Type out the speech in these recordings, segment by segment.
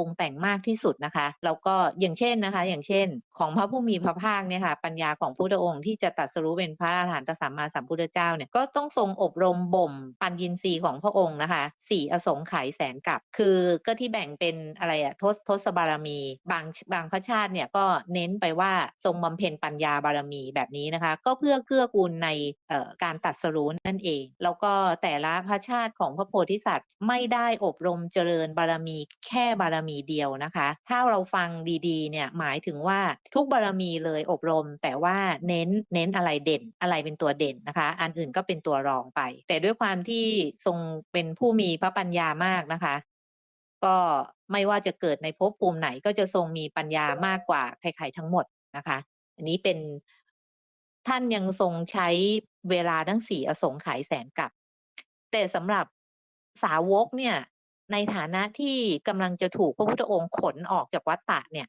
รุงแต่งมากที่สุดนะคะแล้วก็อย่างเช่นนะคะ อย่างเช่น ของพระผู้มีพระภาคเนี่ยค่ะปัญญาของพุทธองค์ที่จะตรัสรู้เป็นพระอรหันตสัมมาสัมพุทธเจ้าเนี่ยก็ต้องทรงอบรมบ่มปัญญินทรีย์ของพระองค์นะคะสี่อสงไขยแสนกับ คือก็ที่แบ่งเป็นอะไรอะทศทศบารมี บางบางพระชาติเนี่ยก็เน้นไปว่าทรงบำเพ็ญปัญญาบารมีแบบนี้นะคะ ก็เพื่อเกื้อกูลในการตรัสรู้นั่นเอง แล้วก็แต่ละพระชาติของพระโพธิสัตว์ไม่ได้อบรมเจริญบารมีแค่บารมีีเดียวนะคะ ถ้าเราฟังดีๆเนี่ยหมายถึงว่าทุกบารมีเลยอบรม แต่ว่าเน้นเน้นอะไรเด่นอะไรเป็นตัวเด่นนะคะ อันอื่นก็เป็นตัวรองไป แต่ด้วยความที่ทรงเป็นผู้มีพระปัญญามากนะคะ ก็ไม่ว่าจะเกิดในภพภูมิไหนก็จะทรงมีปัญญามากกว่าใครๆทั้งหมดนะคะ อันนี้เป็นท่านยังทรงใช้เวลาทั้งสี่อสงไขยแสนกับ แต่สำหรับสาวกเนี่ย ในฐานะที่กำลังจะถูกพระพุทธองค์ขนออกจากวัฏฏะเนี่ย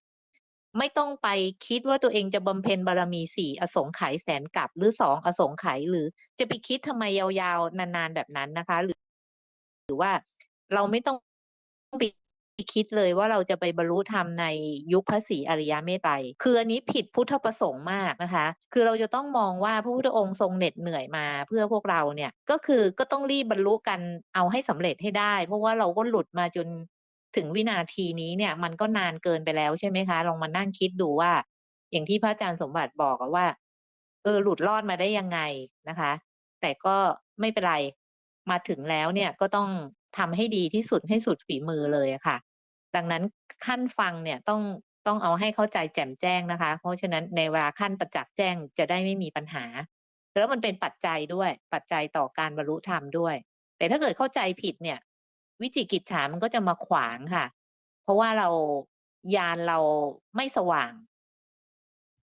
ไม่ต้องไปคิดว่าตัวเองจะบำเพ็ญบารมีสี่อสงไขยแสนกับหรือสองอสงไขยหรือจะไปคิดทำไมยาวๆ นานๆแบบนั้นนะคะ หรือ หรือว่าเราไม่ต้องไป คิดเลยว่าเราจะไปบรรลุธรรมในยุคพระศรีอริยเมตไตรคืออันนี้ผิดพุทธประสงค์มากนะคะ คือเราจะต้องมองว่าพระพุทธองค์ทรงเหน็ดเหนื่อยมาเพื่อพวกเราเนี่ยก็คือก็ต้องรีบบรรลุกันเอาให้สำเร็จให้ได้ เพราะว่าเราก็หลุดมาจนถึงวินาทีนี้เนี่ยมันก็นานเกินไปแล้วใช่ไหมคะ ลองมานั่งคิดดูว่า อย่างที่พระอาจารย์สมบัติบอกว่า เออหลุดรอดมาได้ยังไงนะคะ แต่ก็ไม่เป็นไรมาถึงแล้วเนี่ยก็ต้องทำให้ดีที่สุดให้สุดฝีมือเลยอะค่ะ ดังนั้นขั้นฟังเนี่ยต้องต้องเอาให้เข้าใจแจ่มแจ้งนะคะ เพราะฉะนั้นในเวลาขั้นประจักษ์แจ้งจะได้ไม่มีปัญหา แล้วมันเป็นปัจจัยด้วย ปัจจัยต่อการบรรลุธรรมด้วย แต่ถ้าเกิดเข้าใจผิดเนี่ย วิจิกิจฉามันก็จะมาขวางค่ะ เพราะว่าเรายานเราไม่สว่าง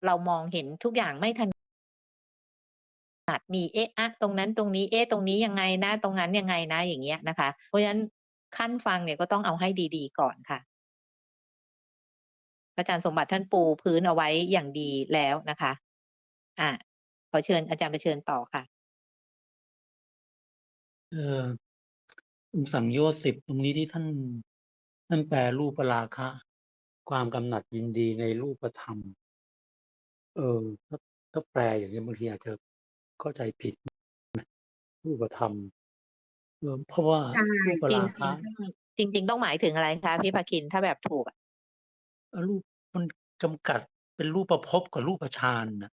เรามองเห็นทุกอย่างไม่ถนัดมีเอ๊ะอะตรงนั้นตรงนี้เอ๊ะตรงนี้ยังไงนะ ตรงนั้นยังไงนะ อย่างเงี้ยนะคะ เพราะฉะนั้น ขั้นฟังเนี่ยก็ต้องเอาให้ดีๆ ก่อนค่ะ อาจารย์สมบัติท่านปูพื้นเอาไว้อย่างดีแล้วนะคะ อ่าขอเชิญอาจารย์ไปเชิญต่อค่ะ เอ่อสังโยชน์สิบตรงนี้ที่ท่านท่านแปลรูปราคะ ความกำหนัดยินดีในรูปธรรม เออถ้าถ้าแปลอย่างนี้บางทีอาจจะเข้าใจผิดรูปธรรม เออ เพราะว่าใช่ รูปจริง ราๆคะ จริง ๆ ต้องหมายถึงอะไรคะพี่ภาคิน ถ้าแบบถูกอะเอ่อรูปมันจำกัดเป็นรูปภพกับรูปฌานน่ะ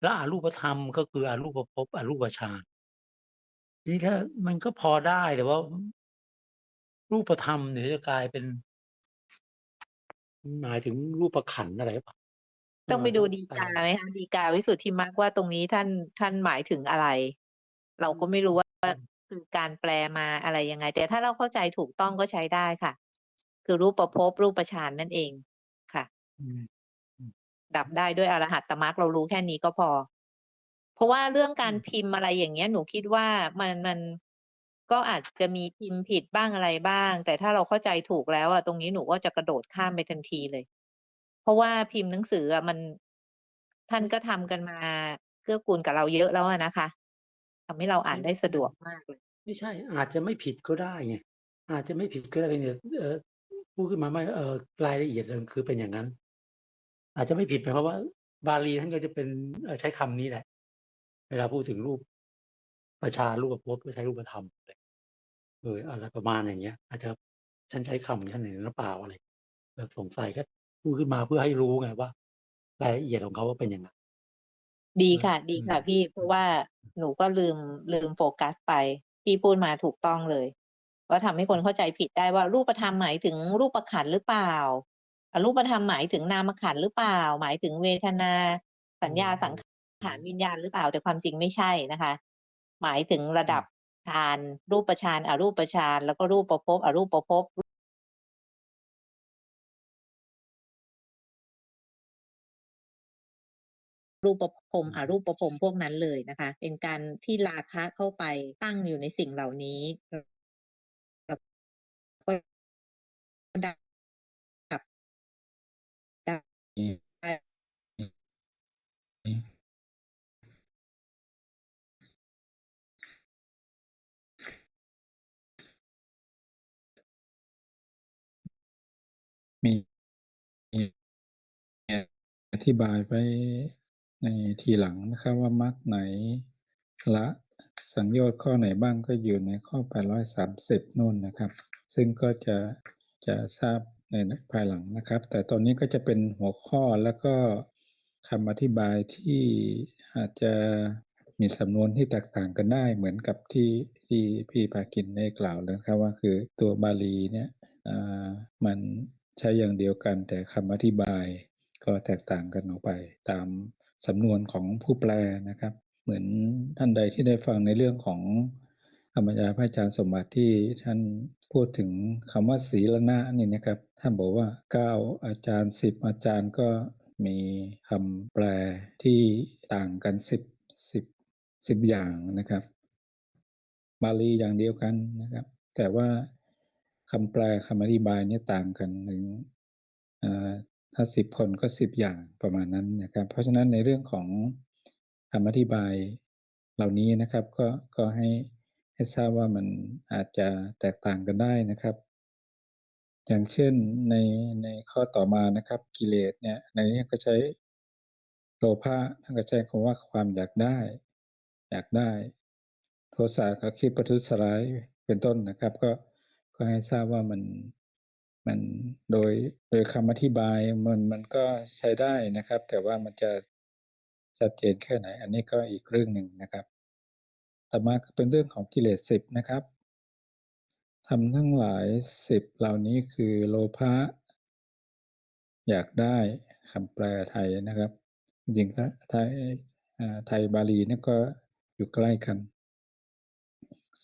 แล้วอรูปธรรม ก็คืออรูปภพ อรูปฌาน ทีนี้ถ้า มันก็พอได้ แต่ว่า รูปธรรมเดี๋ยวจะกลายเป็น หมายถึงรูปขันธ์อะไรหรือเปล่า เอต้องอไปดูถ้าฎีแปลกาไหมคะ ฎีกาวิสุทธิมรรคว่า ตรงนี้ท่าน ท่านหมายถึงอะไร เราก็ไม่รู้ว่าอืม คือการแปลมาอะไรยังไง แต่ถ้าเราเข้าใจถูกต้องก็ใช้ได้ค่ะ คือรูปภพรูปฌานนั่นเองค่ะ อืม อืม ดับได้ด้วยอรหัตตมรรคเรารู้แค่นี้ก็พอ เพราะว่าเรื่องกาอืรม พิมพ์อะไรอย่างเงี้ย หนูคิดว่ามันมันก็อาจจะมีพิมพ์ผิดบ้างอะไรบ้าง แต่ถ้าเราเข้าใจถูกแล้วอะตรงนี้หนูก็จะกระโดดข้ามไปทันทีเลย เพราะว่าพิมพ์หนังสืออะมัน ท่านก็ทำกันมาเกื้อกูลกับเราเยอะแล้วอะนะคะ ทำให้เราอ่านได้สะดวกมากเลย ไม่ใช่ อาจจะไม่ผิดก็ได้ไงอาจจะไม่ผิดก็ได้เพียงแต่เอ่อพูดขึ้นมาไม่เอ่อรายละเอียดมันคือเป็นอย่างนั้น อาจจะไม่ผิดหมายความว่า บาลีท่านก็จะเป็นเอ่อใช้คำนี้แหละ เวลาพูดถึงรูปประชานรูปภพก็ใช้รูปธรรมเลยเอออะไรประมาณอย่างเงี้ย อาจจะท่านใช้คำท่านอย่างนั้นหรือเปล่าอะไรเออสงสัยก็พูดขึ้นมาเพื่อให้รู้ไงว่า รายละเอียดของเขาว่าเป็นยังไง ดีเออค่ะ ดีอืม ค่ะพี่ เพอืราะมว่าหนูก็ลืม ลืมโฟกัสไป พี่พูดมาถูกต้องเลย ว่าทำให้คนเข้าใจผิดได้ว่า รูปธรรมหมายถึงรูปขันธ์หรือเปล่า อรูปธรรมหมายถึงนามขันธ์หรือเปล่า หมายถึงเวทนาเอสัญญาอสังๆขอืารมวิญญาณหรือเปล่า แต่ความจริงไม่ใช่นะคะ หมายถึงระอืดัมบฌาน รูปฌาน อรูปฌาน แล้วก็รูปภพ อรูปภพ รูปพรหมอืออฮึรูปพรหมพวกนั้นเลยนะคะ เป็นการที่ราคะเข้าไปตั้งอยู่ในสิ่งเหล่านี้เออแล้วก็ดับดับดับอืมได้อืมอืมมีอธิบายไว้ ในทีหลังนะครับว่ามรรคไหนละสังโยชน์ข้อไหนบ้างก็อยู่ในข้อ 830นู่นนะครับ ซึ่งก็จะจะทราบในภายหลังนะครับ แต่ตอนนี้ก็จะเป็นหัวข้อแล้วก็คำอธิบายที่อาจจะมีสำนวนที่แตกต่างกันได้เหมือนกับที่ที่พี่ภาคินได้กล่าวเลยนะครับว่าคือตัวบาลีเนี่ยมันใช้อย่างเดียวกันแต่คำอธิบายก็แตกต่างกันออกไปตาม สำนวนของผู้แปลนะครับ เหมือนท่านใดที่ได้ฟังในเรื่องของธรรมยาพระอาจารย์สมบัติที่ท่านพูดถึงคำว่าศีลนะนี่นะครับ ท่านบอกว่าเก้าอาจารย์สิบอาจารย์ก็มีคำแปลที่ต่างกันสิบสิบสิบอย่างนะครับ บาลีอย่างเดียวกันนะครับ แต่ว่าคำแปลคำอธิบายเนี่ยต่างกันถึงอ่า ถ้าสิบคนก็สิบอย่างประมาณนั้นนะครับ เพราะฉะนั้นในเรื่องของคำอธิบายเหล่านี้นะครับ ก็ก็ให้ให้ทราบว่ามันอาจจะแตกต่างกันได้นะครับ อย่างเช่นในในข้อต่อมานะครับกิเลสเนี่ยในนี้ก็ใช้โลภะท่านก็ใช้คำว่าความอยากได้ อยากได้ โทสะก็คิดประทุษร้ายเป็นต้นนะครับ ก็ก็ให้ทราบว่ามัน มันโดยโดยคำอธิบายมันมันก็ใช้ได้นะครับ แต่ว่ามันจะชัดเจนแค่ไหน อันนี้ก็อีกเรื่องหนึ่งนะครับต่อมาเป็นเรื่องของกิเลสสิบนะครับทำทั้งหลายสิบเหล่านี้คือโลภะอยากได้คำแปลไทยนะครับ จริงๆไทยอ่าไทยบาลีนี่ก็อยู่ใกล้กัน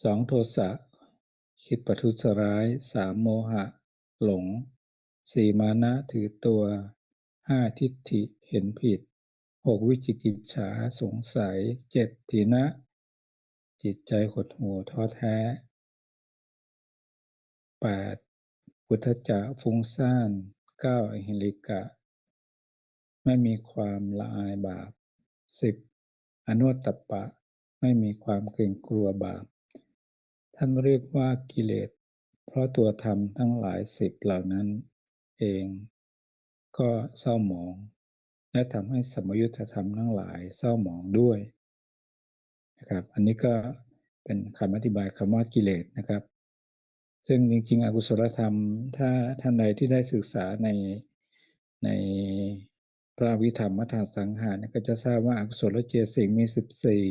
สองโทสะคิดประทุษร้ายสามโมหะ หลงสี่มานะถือตัวห้าทิฏฐิเห็นผิดหกวิจิกิจฉาสงสัยเจ็ดทีนะ จิตใจหดหู่ท้อแท้แปดพุทธจะฟุ้งซ่านเก้าอหิริกะ ไม่มีความละอายบาปสิบอนุตตปปะไม่มีความเกรงกลัวบาป ท่านเรียกว่ากิเลส เพราะตัวธรรมทั้งหลายสิบเหล่านั้นเองก็เศร้าหมอง และทำให้สมยุทธธรรมทั้งหลายเศร้าหมองด้วยนะครับอันนี้ก็เป็นคำอธิบายคำว่ากิเลสนะครับ ซึ่งจริงๆอกุศลธรรม ถ้าท่านใดที่ได้ศึกษาในในพระวิธรรมมัทธสังหารก็จะทราบว่าอกุศลเจสิกมีสิบสี่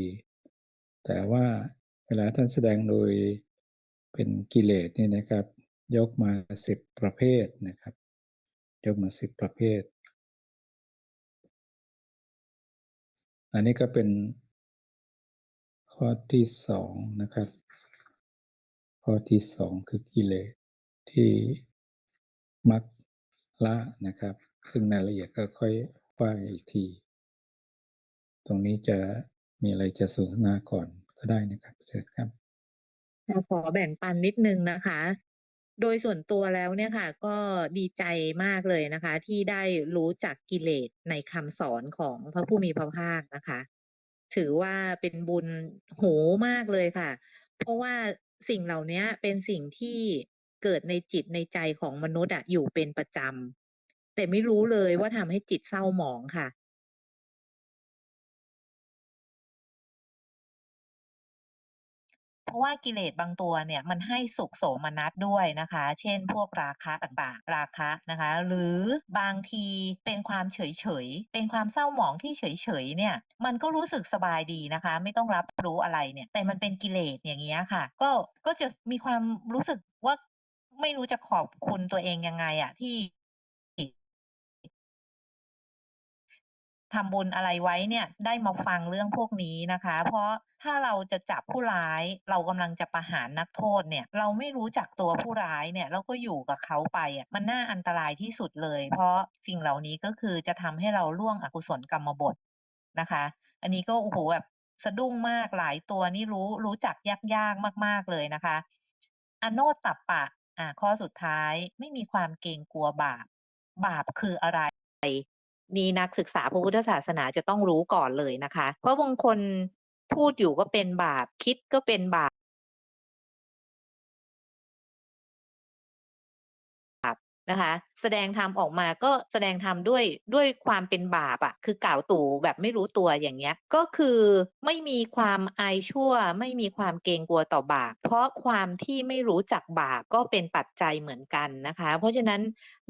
แต่ว่าเวลาท่านแสดงโดย เป็นกิเลสนี่นะครับ ยกมาสิบประเภทนะครับ ยกมาสิบประเภท อันนี้ก็เป็นข้อที่สองนะครับ ข้อที่สองคือกิเลสที่มักละนะครับ ซึ่งรายละเอียดก็ค่อยว่าอีกที ตรงนี้จะมีอะไรจะสนทนาก่อนก็ได้นะครับเชิญครับ ขอแบ่งปันนิดนึงนะคะ โดยส่วนตัวแล้วเนี่ยค่ะ ก็ดีใจมากเลยนะคะ ที่ได้รู้จักกิเลสในคำสอนของพระผู้มีพระภาคนะคะ ถือว่าเป็นบุญโหมากเลยค่ะ เพราะว่าสิ่งเหล่านี้เป็นสิ่งที่เกิดในจิตในใจของมนุษย์อะอยู่เป็นประจำแต่ไม่รู้เลยว่าทำให้จิตเศร้าหมองค่ะ ราะว่ากิเลสบางตัวเนี่ยมันให้สุขโสมนัสด้วยนะคะ เช่น พวกราคะต่างๆ ราคะนะคะ หรือบางทีเป็นความเฉยๆ เป็นความเศร้าหมองที่เฉยๆเนี่ยมันก็รู้สึกสบายดีนะคะ ไม่ต้องรับรู้อะไรเนี่ย แต่มันเป็นกิเลสอย่างเงี้ยค่ะ ก็ก็จะมีความรู้สึกว่าไม่รู้จะขอบคุณตัวเองยังไงอะที่ ทำบุญอะไรไว้เนี่ยได้มาฟังเรื่องพวกนี้นะคะ เพราะถ้าเราจะจับผู้ร้ายเรากำลังจะประหารนักโทษเนี่ยเราไม่รู้จักตัวผู้ร้ายเนี่ยแล้วก็อยู่กับเขาไปอะมันน่าอันตรายที่สุดเลย เพราะสิ่งเหล่านี้ก็คือจะทำให้เราล่วงอกุศลกรรมบทนะคะ อันนี้ก็โอ้โหแบบสะดุ้งมากหลายตัวนี่รู้รู้จักยากๆมาก ๆเลยนะคะอโนตตัปปะอ่าข้อสุดท้ายไม่มีความเกรงกลัวบาป บาปคืออะไร นี่นักศึกษาพระพุทธศาสนาจะต้องรู้ก่อนเลยนะคะ เพราะบางคนพูดอยู่ก็เป็นบาป คิดก็เป็นบาปนะคะ แสดงธรรมออกมาก็แสดงธรรมด้วยด้วยความเป็นบาปอะคือกล่าวตู่แบบไม่รู้ตัวอย่างเงี้ย ก็คือไม่มีความอายชั่ว ไม่มีความเกรงกลัวต่อบาป เพราะความที่ไม่รู้จักบาปก็เป็นปัจจัยเหมือนกันนะคะ เพราะฉะนั้น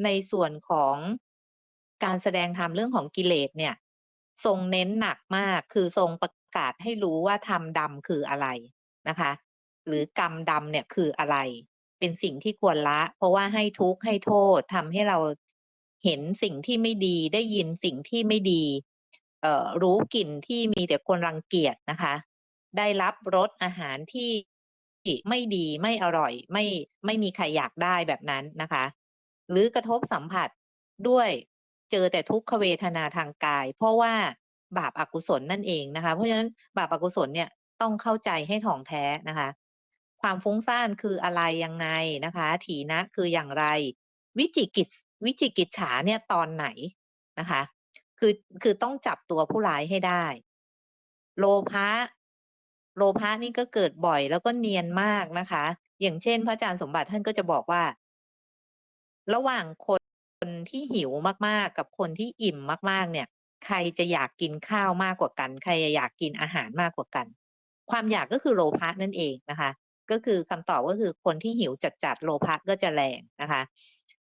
ในส่วนของ การแสดงธรรมเรื่องของกิเลสเนี่ย ทรงเน้นหนักมากคือทรงประกาศให้รู้ว่าธรรมดำคืออะไรนะคะ หรือกรรมดำเนี่ยคืออะไร เป็นสิ่งที่ควรละ เพราะว่าให้ทุกข์ให้โทษทำให้เราเห็นสิ่งที่ไม่ดีได้ยินสิ่งที่ไม่ดีเอ่อรู้กลิ่นที่มีแต่คนรังเกียจนะคะ ได้รับรสอาหารที่ไม่ดีไม่อร่อย ไม่ไม่มีใครอยากได้แบบนั้นนะคะ หรือกระทบสัมผัสด้วย เจอแต่ทุกขเวทนาทางกาย เพราะว่าบาปอกุศลนั่นเองนะคะ เพราะฉะนั้นบาปอกุศลเนี่ยต้องเข้าใจให้ถ่องแท้นะคะ ความฟุ้งซ่านคืออะไรยังไงนะคะ ถีนะคืออย่างไร วิจิกิจวิจิกิจฉาเนี่ยตอนไหนนะคะ คือคือต้องจับตัวผู้ร้ายให้ได้ โลภะโลภะนี่ก็เกิดบ่อยแล้วก็เนียนมากนะคะ อย่างเช่น พระอาจารย์สมบัติท่านก็จะบอกว่า ระหว่างคน นที่หิวมากๆ กับคนที่อิ่มมากๆ เนี่ย ใครจะอยากกินข้าวมากกว่ากัน ใครจะอยากกินอาหารมากกว่ากัน ความอยากก็คือโลภะนั่นเองนะคะ ก็คือคำตอบก็คือคนที่หิวจัดๆโลภะก็จะแรงนะคะ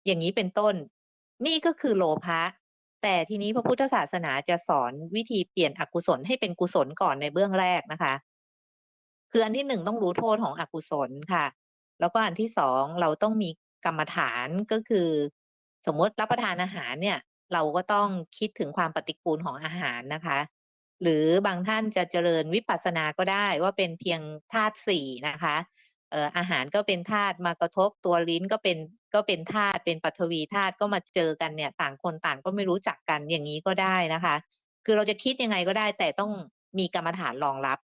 อย่างนี้เป็นต้น นี่ก็คือโลภะแต่ทีนี้พระพุทธศาสนาจะสอนวิธีเปลี่ยนอกุศลให้เป็นกุศลก่อนในเบื้องแรกนะคะ คืออันที่หนึ่งต้องรู้โทษของอกุศลค่ะ แล้วก็อันที่สองเราต้องมีกรรมฐานก็คือ สมมติรับประทานอาหารเนี่ย เราก็ต้องคิดถึงความปฏิกูลของอาหารนะคะ หรือบางท่านจะเจริญวิปัสสนาก็ได้ว่าเป็นเพียงธาตุสี่นะคะเอ่ออาหารก็เป็นธาตุมากระทบตัวลิ้นก็เป็นก็เป็นธาตุเป็นปัทวีธาตุก็มาเจอกันเนี่ยต่างคนต่างก็ไม่รู้จักกันอย่างนี้ก็ได้นะคะ คือเราจะคิดยังไงก็ได้ แต่ต้องมีกรรมฐานรองรับ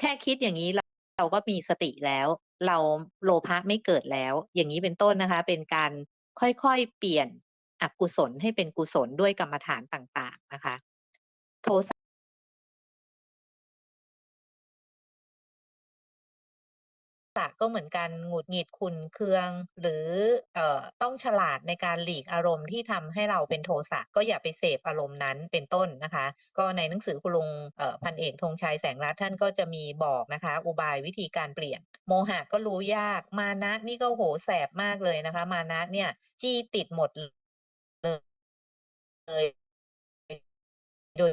แค่คิดอย่างนี้เราเราก็มีสติแล้ว เราโลภะไม่เกิดแล้ว อย่างนี้เป็นต้นนะคะ เป็นการ ค่อยๆ เปลี่ยนอกุศลให้เป็นกุศลด้วยกรรมฐานต่างๆนะคะ โทะสะก็เหมือนกันหงุดหงิดขุนเคือง หรือเอ่อต้องฉลาดในการหลีกอารมณ์ที่ทำให้เราเป็นโทสะก็อย่าไปเสพอารมณ์นั้นเป็นต้นนะคะ ก็ในหนังสือคุณลุงเอ่อพันเอกธงชัยแสงรัตน์ท่านก็จะมีบอกนะคะ อุบายวิธีการเปลี่ยน โมหะก็รู้ยากมานะนี่ก็โหแสบมากเลยนะคะ มานะเนี่ยจี้ติดหมดเลย โดย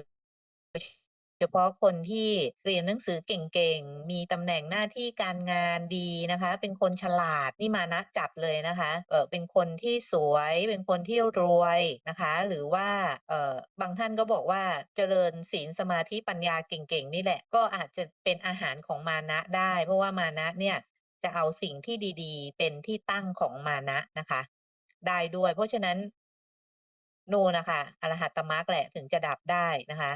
เฉพาะคนที่เรียนหนังสือเก่งๆ มีตำแหน่งหน้าที่การงานดีนะคะ เป็นคนฉลาดนี่มานะจัดเลยนะคะเออเป็นคนที่สวย เป็นคนที่รวยนะคะ หรือว่าเออบางท่านก็บอกว่าเจริญศีลสมาธิปัญญาเก่งๆ นี่แหละ ก็อาจจะเป็นอาหารของมานะได้ เพราะว่ามานะเนี่ยจะเอาสิ่งที่ดีๆ เป็นที่ตั้งของมานะนะคะ ได้ด้วย เพราะฉะนั้นนูนนะคะอรหัตตมรรคแหละถึงจะดับได้นะคะ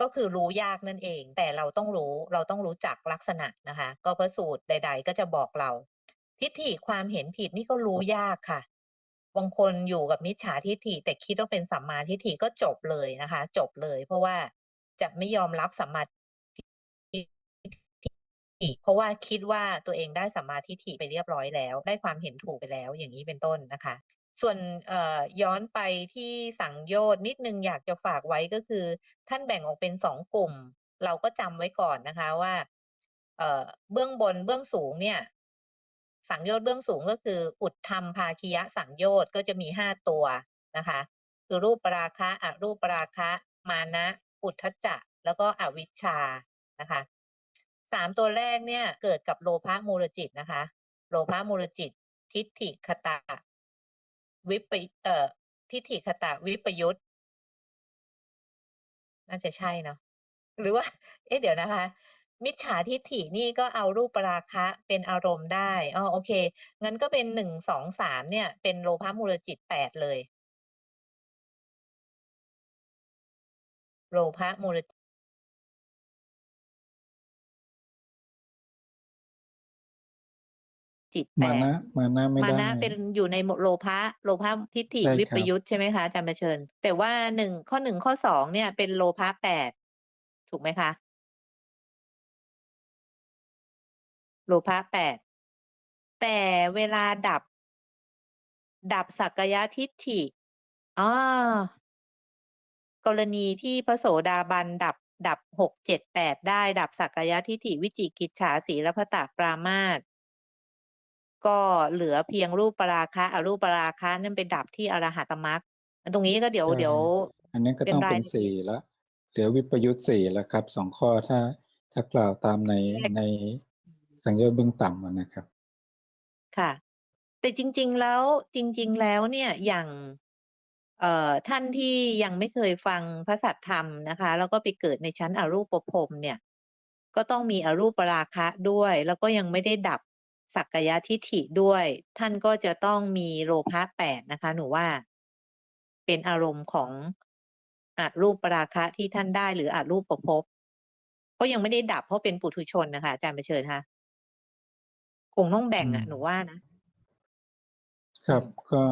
ก็คือรู้ยากนั่นเอง แต่เราต้องรู้เราต้องรู้จักลักษณะนะคะ ก็พระสูตรใด ๆ ก็จะบอกเรา ทิฏฐิความเห็นผิดนี่ก็รู้ยากค่ะบางคนอยู่กับมิจฉาทิฏฐิแต่คิดว่าเป็นสัมมาทิฏฐิก็จบเลยนะคะ จบเลย เพราะว่าจะไม่ยอมรับสัมมาทิฏฐิเพราะว่าคิดว่าตัวเองได้สัมมาทิฏฐิไปเรียบร้อยแล้ว ได้ความเห็นถูกไปแล้วอย่างนี้เป็นต้นนะคะ ส่วนเอ่อย้อนไปที่สังโยชน์นิดหนึ่งอยากจะฝากไว้ก็คือ ท่านแบ่งออกเป็นสองกลุ่ม เราก็จำไว้ก่อนนะคะว่าเอ่อเบื้องบนเบื้องสูงเนี่ย สังโยชน์เบื้องสูงก็คือ อุทธรรมภาคียะสังโยชน์ก็จะมีห้าตัวนะคะ คือรูปปราคะอรูปปราคะ มานะอุทธัจจะแล้วก็อวิชชานะคะสามตัวแรกเนี่ยเกิดกับโลภะมูลจิตนะคะ โลภะมูลจิต ทิฏฐิคตะ วิปเอ่อทิฏฐิคตะวิปยุตน่าจะใช่เนาะหรือว่า เอ๊ะเดี๋ยวนะคะ มิจฉาทิฏฐินี่ก็เอารูปปราคะเป็นอารมณ์ได้อ๋อโอเค งั้นก็เป็นหนึ่งสองสามเนี่ย เป็นโลภะมูลจิตแปดเลย โลภะมูล จิตแปมาดนะมานะไม่มาได้ นะเป็นอยู่ในโลภะโลภะทิฏฐิใช่วิคปรับยุตใช่ไหมคะอาจารย์ประเชิญ แต่ว่าหนึ่งข้อหนึ่งข้อสองเนี่ยเป็นโลภะแปดถูกไหมคะโลภะแปดแต่เวลาดับ ดับสักกายทิฏฐิอ๋อกรณีที่พระโสดาบันดับ ดับหกเจ็ดแปดได้ ดับสักกายทิฏฐิวิจิกิจฉาสีลพตปรามาส ก็เหลือเพียงรูปปราคะอรูปปราคะนั่นไปดับที่อรหัตมรรคตรงนี้ก็เดี๋ยวใช่เดี๋ยวอันนี้ก็เป็นต้องรายเป็นละเอียด สี่ละเหลือวิปยุตสี่แล้วครับสองข้อถ้าถ้ากล่าวตามในแยกในสังโยชน์เบื้องต่ำอะนะครับ ค่ะ แต่จริง ๆ แล้วจริง ๆ แล้วเนี่ยอย่าง เอ่อท่านที่ยังไม่เคยฟังพระสัทธรรมนะคะ แล้วก็ไปเกิดในชั้นอรูปภพเนี่ย ก็ต้องมีอรูปราคะด้วย แล้วก็ยังไม่ได้ดับ สักกายทิฏฐิด้วย ท่านก็จะต้องมีโลภะแปดนะคะ หนูว่า เป็นอารมณ์ของอรูปราคะที่ท่านได้หรืออรูปภพเพราะยังไม่ได้ดับเพราะเป็นปุถุชนนะคะอาจารย์ประเชิญคะคงต้องแบ่งอือะมหนูว่านะครับก็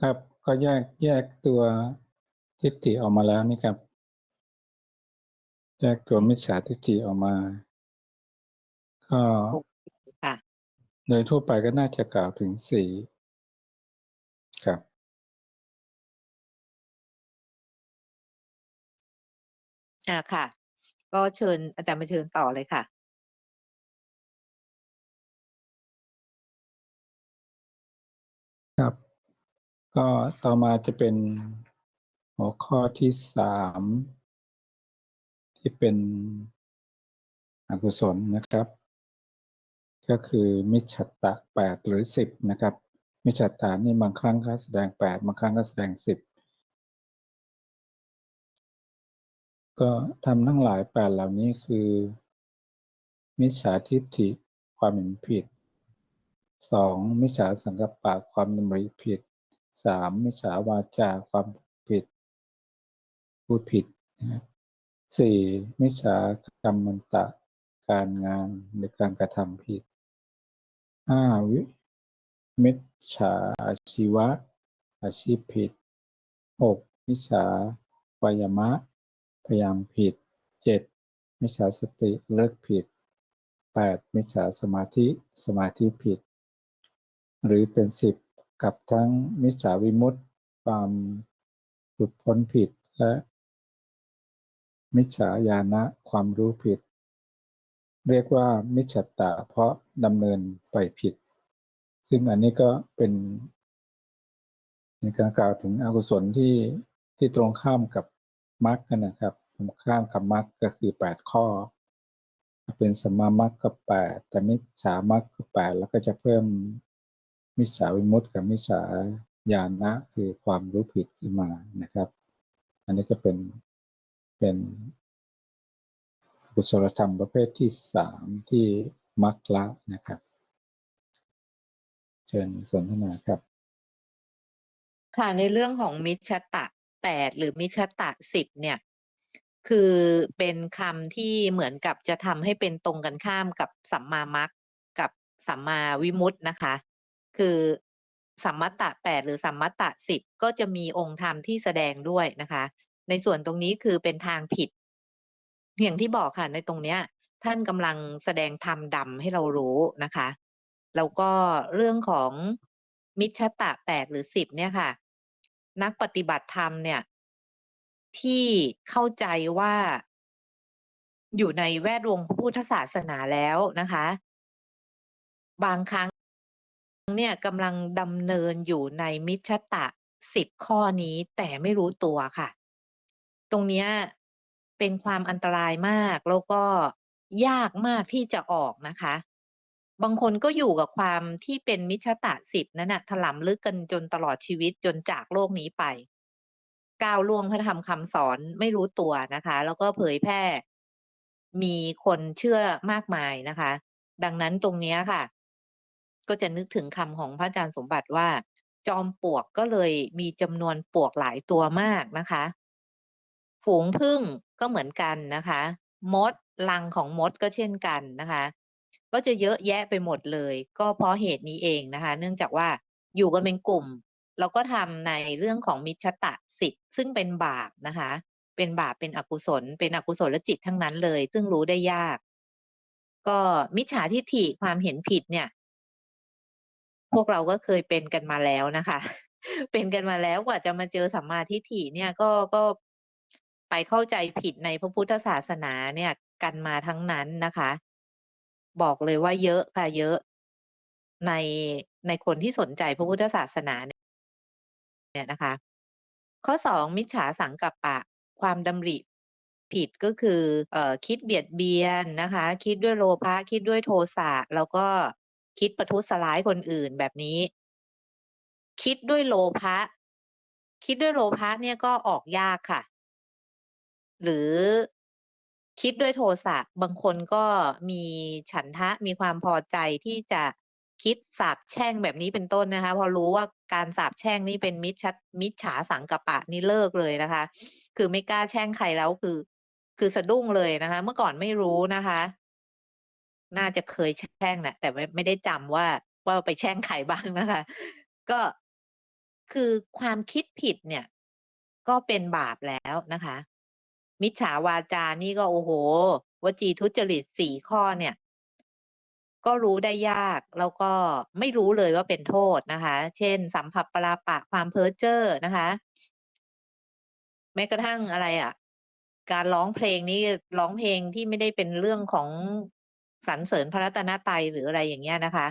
ครับก็แยกแยกตัวทิฏฐิออกมาแล้วนี่ครับ แยกตัวมิจฉาทิฏฐิออกมา ก็ค่ะ โดยทั่วไปก็น่าจะกล่าวถึงสี่ครับ อ่าค่ะ ก็เชิญอาจารย์มาเชิญต่อเลยค่ะ ครับ ก็ต่อมาจะเป็นหัวข้อที่สามที่เป็นอกุศลนะครับ ก็คือมิจฉตตะแปดหรือสิบนะครับ มิจฉตตานี่บางครั้งก็แสดงแปดบางครั้งก็แสดงสิบก็ทำทั้งหลายแปดเหล่านี้คือ มิจฉาทิฏฐิความเห็นผิดสองมิจฉาสังกัปปะความดำริผิดสามมิจฉาวาจาความผิด พูดผิดนะสี่มิจฉากรรมันตะการงานหรือการกระทำผิด ห้า วิมิจฉาอาชีวะ อาชีพผิดหกมิจฉาวายามะ พยายามผิดเจ็ดมิจฉาสติเลิกผิดแปดมิจฉาสมาธิสมาธิผิด หรือเป็นสิบกับทั้งมิจฉาวิมุตติความหลุดพ้นผิดและมิจฉาญาณะความรู้ผิด เรียกว่ามิจฉตตะเพราะดำเนินไปผิด ซึ่งอันนี้ก็เป็นในการกล่าวถึงอกุศลที่ที่ตรงข้ามกับมรรคกันนะครับตรงข้ามกับมรรคก็คือแปดข้อ เป็นสมามรรคก็แปดแต่มิจฉามรรคก็แปดแล้วก็จะเพิ่มมิจฉาวิมุตติกับมิจฉาญาณะคือความรู้ผิดขึ้นมานะครับ อันนี้ก็เป็นเป็น กุศลธรรมประเภทที่สามที่มักละนะครับ เชิญสนทนาครับ ค่ะในเรื่องของมิชตะแปดหรือมิชตะสิบเนี่ย คือเป็นคำที่เหมือนกับจะทำให้เป็นตรงกันข้ามกับสัมมามัคกับสัมมาวิมุตตินะคะ คือสัมมัตตะแปดหรือสัมมัตตะสิบก็จะมีองค์ธรรมที่แสดงด้วยนะคะ ในส่วนตรงนี้คือเป็นทางผิด อย่างที่บอกค่ะในตรงเนี้ย ท่านกำลังแสดงธรรมดำให้เรารู้นะคะ แล้วก็เรื่องของมิชตะแปดหรือสิบเนี่ยค่ะ นักปฏิบัติธรรมเนี่ย ที่เข้าใจว่าอยู่ในแวดวงพุทธศาสนาแล้วนะคะ บางครั้งเนี่ยกำลังดำเนินอยู่ในมิชชตะสิบข้อนี้แต่ไม่รู้ตัวค่ะ ตรงเนี้ย เป็นความอันตรายมาก แล้วก็ยากมากที่จะออกนะคะ บางคนก็อยู่กับความที่เป็นมิจฉตะสิบนั่นน่ะถลำลึกกันจนตลอดชีวิตจนจากโลกนี้ไป ก้าวล่วงพระธรรมคำสอนไม่รู้ตัวนะคะ แล้วก็เผยแพร่ มีคนเชื่อมากมายนะคะ ดังนั้นตรงนี้ค่ะ ก็จะนึกถึงคำของพระอาจารย์สมบัติว่า จอมปลวกก็เลยมีจำนวนปลวกหลายตัวมากนะคะ ฝูงผึ้งก็เหมือนกันนะคะ มดรังของมดก็เช่นกันนะคะ ก็จะเยอะแยะไปหมดเลย ก็เพราะเหตุนี้เองนะคะ เนื่องจากว่าอยู่กันเป็นกลุ่ม เราก็ทำในเรื่องของมิชตะสิบซึ่งเป็นบาปนะคะ เป็นบาปเป็นอกุศล เป็นอกุศลจิตทั้งนั้นเลย ซึ่งรู้ได้ยาก ก็มิจฉาทิฏฐิความเห็นผิดเนี่ย พวกเราก็เคยเป็นกันมาแล้วนะคะ เป็นกันมาแล้วกว่าจะมาเจอสัมมาทิฏฐิเนี่ยก็ก็ ไปเข้าใจผิดในพระพุทธศาสนาเนี่ยกันมาทั้งนั้นนะคะ บอกเลยว่าเยอะค่ะเยอะ ในในคนที่สนใจพระพุทธศาสนาเนี่ยนะคะ ข้อสองมิจฉาสังกัปปะ ความดำริผิดก็คือเอ่อคิดเบียดเบียนนะคะ คิดด้วยโลภะคิดด้วยโทสะแล้วก็คิดประทุษร้ายคนอื่นแบบนี้ คิดด้วยโลภะคิดด้วยโลภะเนี่ยก็ออกยากค่ะ หรือคิดด้วยโทสะ บางคนก็มีฉันทะ มีความพอใจที่จะคิดสาปแช่งแบบนี้เป็นต้นนะคะ พอรู้ว่าการสาปแช่งนี่เป็นมิจฉามิจฉาสังกปปะนี่เลิกเลยนะคะ คือไม่กล้าแช่งใครแล้วคือ คือสะดุ้งเลยนะคะ เมื่อก่อนไม่รู้นะคะ น่าจะเคยแช่งแหละแต่ไม่ไม่ได้จำว่าว่าไปแช่งใครบ้างนะคะ ก็คือความคิดผิดเนี่ย ก็เป็นบาปแล้วนะคะ มิจฉาวาจานี่ก็โอ้โฮวจีทุจริต4ข้อเนี่ย ก็รู้ได้ยากแล้วก็ไม่รู้เลยว่าเป็นโทษนะคะ เช่น สัมผัสปราปะความเพ้อเจ้อนะคะ แม้กระทั่งอะไรอะ การร้องเพลงนี้ร้องเพลงที่ไม่ได้เป็นเรื่องของสรรเสริญพระรัตนตรัยหรืออะไรอย่างเงี้ยนะคะ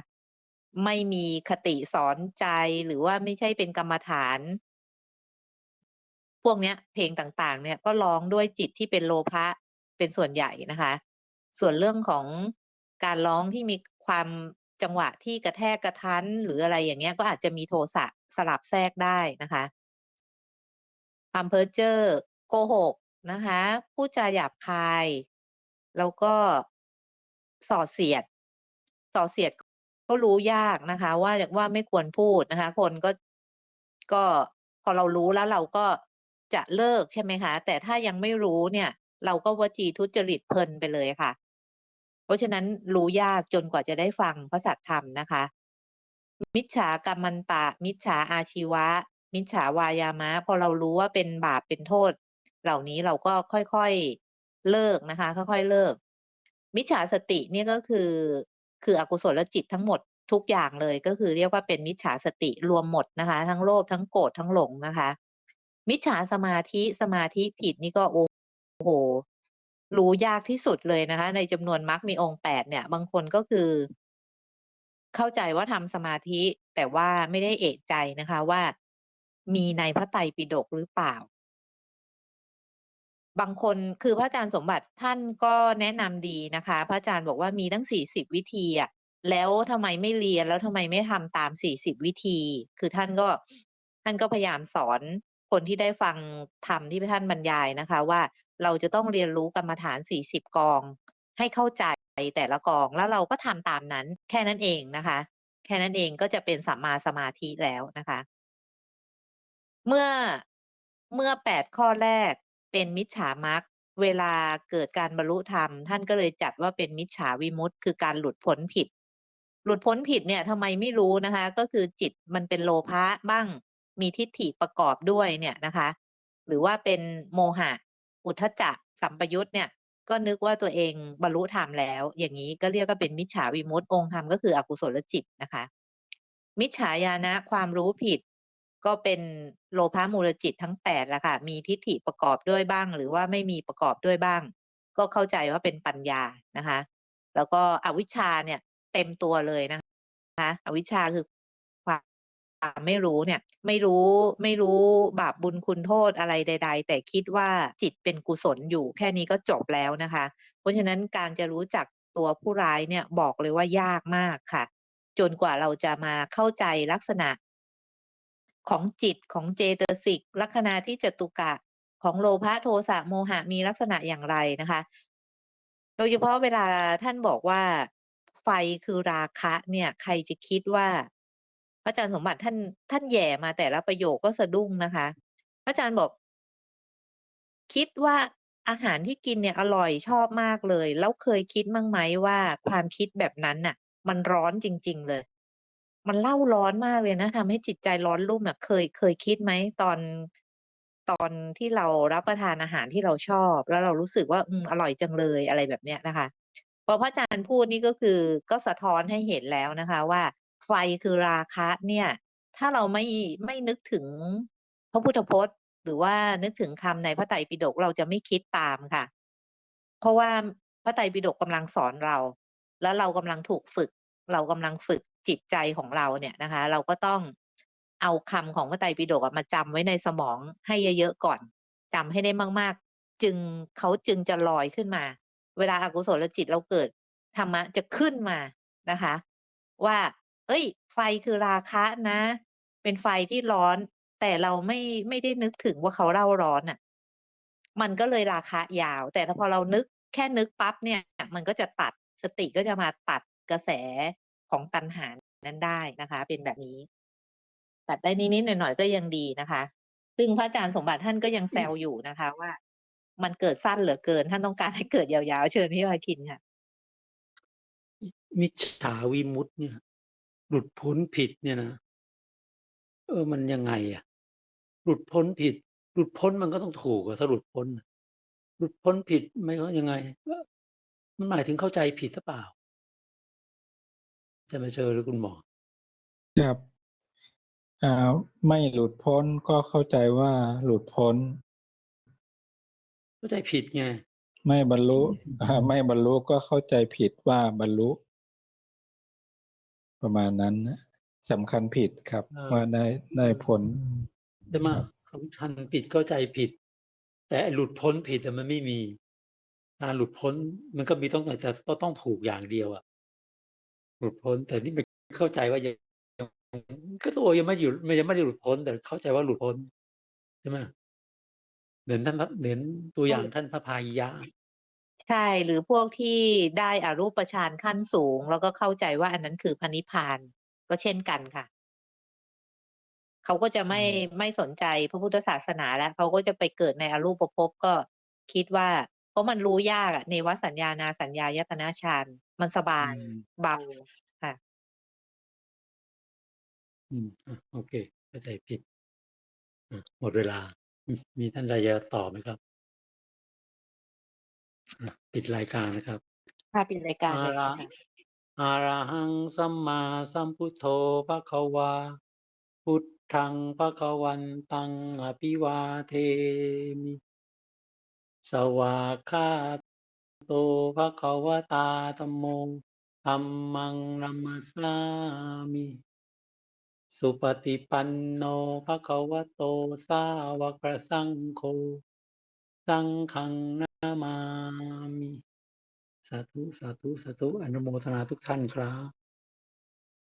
ไม่มีคติสอนใจหรือว่าไม่ใช่เป็นกรรมฐาน พวกเนี้ยเพลงต่างๆ เนี่ยก็ร้องด้วยจิตที่เป็นโลภะเป็นส่วนใหญ่นะคะ ส่วนเรื่องของการร้องที่มีความจังหวะที่กระแทกกระทันหรืออะไรอย่างเงี้ยก็อาจจะมีโทสะสลับแทรกได้นะคะความเพ้อเจ้อโกหกนะคะพูดจาหยาบคาย แล้วก็ส่อเสียดส่อเสียดก็รู้ยากนะคะ ว่าว่าไม่ควรพูดนะคะ คนก็ก็พอเรารู้แล้วเราก็ จะเลิกใช่ไหมคะ แต่ถ้ายังไม่รู้เนี่ย เราก็วจีทุจริตเพลินไปเลยค่ะ เพราะฉะนั้นรู้ยากจนกว่าจะได้ฟังพระสัทธรรมนะคะ มิจฉากัมมันตะ มิจฉาอาชีวะ มิจฉาวายามะ พอเรารู้ว่าเป็นบาปเป็นโทษ เหล่านี้เราก็ค่อยๆเลิกนะคะ ค่อยๆเลิก มิจฉาสติเนี่ยก็คือ คืออกุศลจิตทั้งหมดทุกอย่างเลยก็คือเรียกว่าเป็นมิจฉาสติรวมหมดนะคะ ทั้งโลภทั้งโกรธทั้งหลงนะคะ มิจฉาสมาธิ สมาธิผิดนี่ก็ โอ้โฮ รู้ยากที่สุดเลยนะคะ ในจำนวนมรรคมีองค์ 8 เนี่ย บางคนก็คือ เข้าใจว่าทำสมาธิ แต่ว่าไม่ได้เอะใจนะคะว่า มีในพระไตรปิฎกหรือเปล่า บางคน คือพระอาจารย์สมบัติท่านก็แนะนำดีนะคะ พระอาจารย์บอกว่า มีตั้ง 40 วิธีอะ แล้วทำไมไม่เรียน แล้วทำไมไม่ทำตาม 40 วิธี คือท่านก็ ท่านก็พยายามสอน คนที่ได้ฟังธรรมที่ท่านบรรยายนะคะ ว่าเราจะต้องเรียนรู้กรรมฐาน 40 กอง ให้เข้าใจแต่ละกองแล้วเราก็ทำตามนั้น แค่นั้นเองนะคะ แค่นั้นเองก็จะเป็นสัมมาสมาธิแล้วนะคะ เมื่อเมื่อ8ข้อแรกเป็นมิจฉามรรคเวลาเกิดการบรรลุธรรม ท่านก็เลยจัดว่าเป็นมิจฉาวิมุตติคือการหลุดพ้นผิด หลุดพ้นผิดเนี่ยทำไมไม่รู้นะคะ ก็คือจิตมันเป็นโลภะบ้าง มีทิฏฐิประกอบด้วยเนี่ยนะคะ หรือว่าเป็นโมหะ อุทธัจจะสัมปยุตเนี่ย ก็นึกว่าตัวเองบรรลุธรรมแล้ว อย่างงี้ก็เรียกว่าเป็นมิจฉาวิมุตติองค์ธรรมก็คืออกุศลจิตนะคะ มิจฉาญาณะความรู้ผิด ก็เป็นโลภะมูลจิตทั้ง8แหละค่ะ มีทิฏฐิประกอบด้วยบ้าง หรือว่าไม่มีประกอบด้วยบ้าง ก็เข้าใจว่าเป็นปัญญานะคะ แล้วก็อวิชชาเนี่ยเต็มตัวเลยนะคะ อวิชชาคือ ไม่รู้เนี่ย ไม่รู้ไม่รู้บาปบุญคุณโทษอะไรใด ๆ แต่คิดว่าจิตเป็นกุศลอยู่แค่นี้ก็จบแล้วนะคะ เพราะฉะนั้นการจะรู้จักตัวผู้ร้ายเนี่ยบอกเลยว่ายากมากค่ะ จนกว่าเราจะมาเข้าใจลักษณะ ของจิตของเจตสิกลัคนาธิจตุกะของโลภะโทสะโมหะมีลักษณะอย่างไรนะคะ โดยเฉพาะเวลาท่านบอกว่าไฟคือราคะเนี่ย ใครจะคิดว่า พระอาจารย์สมบัติท่าน ท่านแหย่มาแต่ละประโยคก็สะดุ้งนะคะ พระอาจารย์บอก คิดว่าอาหารที่กินเนี่ยอร่อยชอบมากเลย แล้วเคยคิดบ้างไหมว่า ความคิดแบบนั้นน่ะ มันร้อนจริง ๆ เลย มันเล่าร้อนมากเลยนะ ทำให้จิตใจร้อนรุ่มอะ เคย เคยคิดไหม ตอน ตอนที่เรารับประทานอาหารที่เราชอบ แล้วเรารู้สึกว่า อืม อร่อยจังเลย อะไรแบบเนี้ยนะคะ พอพระอาจารย์พูดนี่ก็คือ ก็สะท้อนให้เห็นแล้วนะคะว่า ฟไฟคือราคะเนี่ย ถ้าเราไม่ไม่นึกถึงพระพุทธพจน์ หรือว่านึกถึงคำในพระไตรปิฎกเราจะไม่คิดตามค่ะ เพราะว่าพระไตรปิฎกกำลังสอนเรา แล้วเรากำลังถูกฝึก เรากำลังฝึกจิตใจของเราเนี่ยนะคะ เราก็ต้องเอาคำของพระไตรปิฎกมาจำไว้ในสมองให้เยอะๆก่อนจำให้ได้มากๆ จึงเขาจึงจะลอยขึ้นมา เวลาอากุศลจิตเราเกิดธรรมะจะขึ้นมานะคะ ว่า เอ้ย ไฟคือราคะนะ เป็นไฟที่ร้อน แต่เราไม่ ไม่ได้นึกถึงว่าเขาเร่าร้อนอะ มันก็เลยราคายาว แต่ถ้าพอเรานึก แค่นึกปั๊บเนี่ย มันก็จะตัด สติก็จะมาตัดกระแสของตัณหานั้นได้นะคะ เป็นแบบนี้ ตัดได้นิดๆหน่อยๆก็ยังดีนะคะ ซึ่งพระอาจารย์สมบัติท่านก็ยังแซวอยู่นะคะ ว่า มันเกิดสั้นเหลือเกิน ท่านต้องการให้เกิดยาวๆ เชิญพี่วาคินค่ะ มิจฉาวิมุตติเนี่ย หลุดพ้นผิดเนี่ยนะเออมันยังไงอะหลุดพ้นผิด หลุดพ้นมันก็ต้องถูกอะถ้าหลุดพ้นน่ะหลุดพ้นผิดไม่ว่ายังไงก็มันหมายถึงเข้าใจผิดหรือเปล่า?ใช่ไหมเชอหรือคุณหมอ?ครับอ่าไม่หลุดพ้นก็เข้าใจว่าหลุดพ้น เข้าใจผิดไงไม่บรรลุอาไม่บรรลุก็เข้าใจผิดว่าบรรลุ ประมาณนั้นนะสำคัญผิดครับเออว่าได้ได้ผลใช่ไหมครับสำคัญผิดเข้าใจผิด แต่ไอ้หลุดพ้นผิดอะมันไม่มีการหลุดพ้นมันก็มีต้องแต่จะต้องถูกอย่างเดียวอะหลุดพ้น แต่นี่มันเข้าใจว่ายังก็ตัวยังไม่หยุดมันยังไม่ได้หลุดพ้น แต่เข้าใจว่าหลุดพ้นใช่ไหม?เหมือนท่านพระเหมือนตัวอย่างท่านพระพาหิยะ ใช่ หรือพวกที่ได้อรูปฌานขั้นสูง แล้วก็เข้าใจว่าอันนั้นคือพระนิพพาน ก็เช่นกันค่ะ เขาก็จะอืไม่มไม่สนใจพระพุทธศาสนาแล้ว เขาก็จะไปเกิดในอรูปภพก็คิดว่า เพราะมันรู้ยากอะเนวสัญญานาสัญญายตนะฌานมันสบาอืยมเบาค่ะ อืมอะโอเคเข้าใจผิดอะหมดเวลาอืมมีท่านใดจะตอบไหมครับ? อะปิดรายการนะครับค่ะปิดรายการอะเลยระค่ะอะระหังสัมมาสัมพุทโธภควา พุทธังภคะวันตังอภิวาเทมิ สวากขาโตภควตาธัมโมธัมมังนัมมัสสามิ สุปฏิปันโนภควโตสาวกสังโฆ สังฆัง นามามิสาธุๆๆอนุโมท